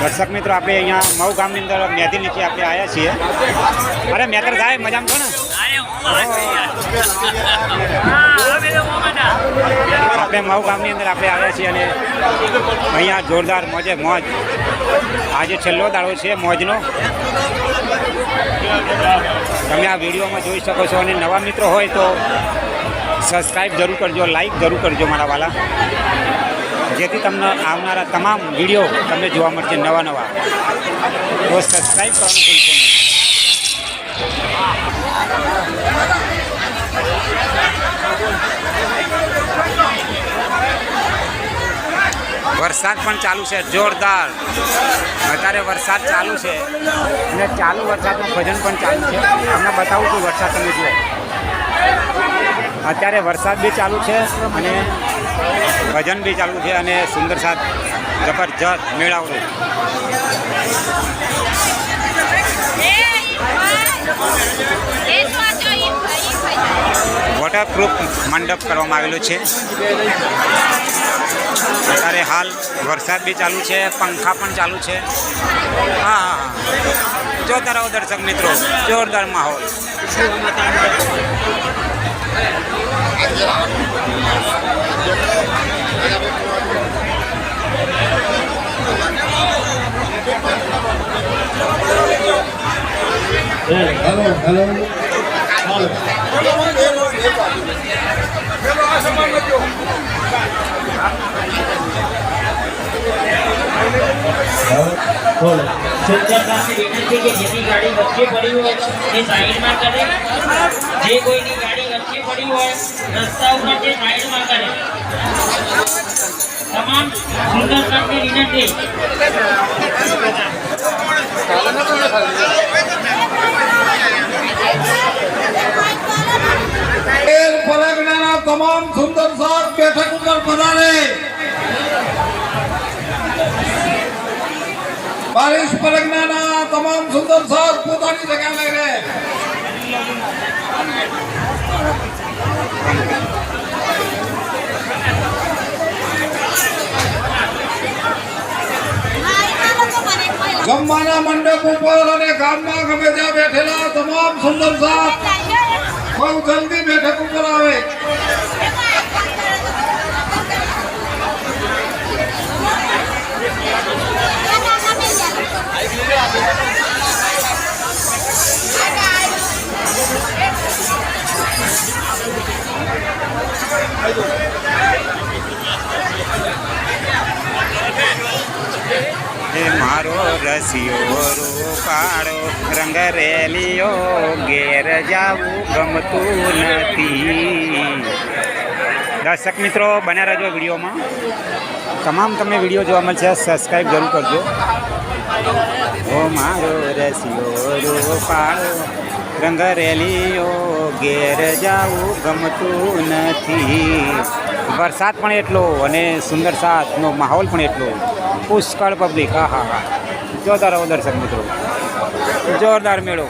દર્શક મિત્રો, આપણે અહીંયા મઉ ગામની અંદર મેદી નીચે આપણે આવ્યા છીએ. અરે મેતર સાહેબ, મજામાં છો ને? આપણે મઉ ગામની અંદર આપણે આવ્યા છીએ અને અહીંયા જોરદાર મોજે મોજ. આજે છેલ્લો દાડો છે મોજનો. તમે આ વિડીયોમાં જોઈ શકો છો અને નવા મિત્રો હોય તો સબસ્ક્રાઈબ જરૂર કરજો લાઈક જરૂર કરજો મારા વાલા. જેથી તમને આવનારા તમામ વીડિયો તમને જોવા મળશે નવા નવા. તો સબસ્ક્રાઈબ કરવાનું ભૂલશો નહીં. વરસાદ પણ ચાલુ છે, જોરદાર. અત્યારે વરસાદ ચાલુ છે. અને ચાલુ વરસાદનું ભજન પણ ચાલુ છે. તમને બતાવું છું વરસાદ તમે જુઓ. અત્યારે વરસાદ બી ચાલુ છે અને ભજન બી ચાલુ છે અને સુંદર સાથ જબરજસ્ત મેળાવડું. વોટરપ્રૂફ મંડપ કરવામાં આવેલો છે. અત્યારે હાલ વરસાદ બી ચાલુ છે, પંખા પણ ચાલુ છે. હા. જોતા રહો દર્શક મિત્રો, જોરદાર માહોલ. હેલો હેલો હેલો આ હાલો બોલો સુંદરકાંતને વિનંતી કે જેની ગાડી વચ્ચે પડી હોય એ સાઈડમાં કરે જે કોઈની ગાડી વચ્ચે પડી હોય રસ્તા ઉપર તે સાઈડમાં કરે તમામ સુંદરકાંતને વિનંતી તેર પરગણાના તમામ સુંદર સાત બેઠક ઉપર પધારે બાવીસ પરગણાના તમામ સુંદર સાત પોતાની જગ્યા લઈ રહે જમવાના મંડપ ઉપર અને ગામમાં ગમે ત્યાં બેઠેલા તમામ સુંદર સાત બહુ જલ્દી બેઠક ઉપર આવે. રસિયો પાડો. રંગ રેલીઓ ઘેર જાવું ગમતું નથી. દર્શક મિત્રો, બન્યા રહેજો વિડીયોમાં. તમામ તમને વીડિયો જોવા મળશે. સબસ્ક્રાઈબ જરૂર કરજો. ઓ મારો રસિયો પાડો. રંગ રેલીઓ ઘેર જાવું ગમતું નથી. વરસાદ પણ એટલો અને સુંદર સાથનો માહોલ પણ એટલો. પુષ્કળ પબ્લિક હા હા હા જોરદાર રહો દર્શક મિત્રો. જોરદાર મેળો.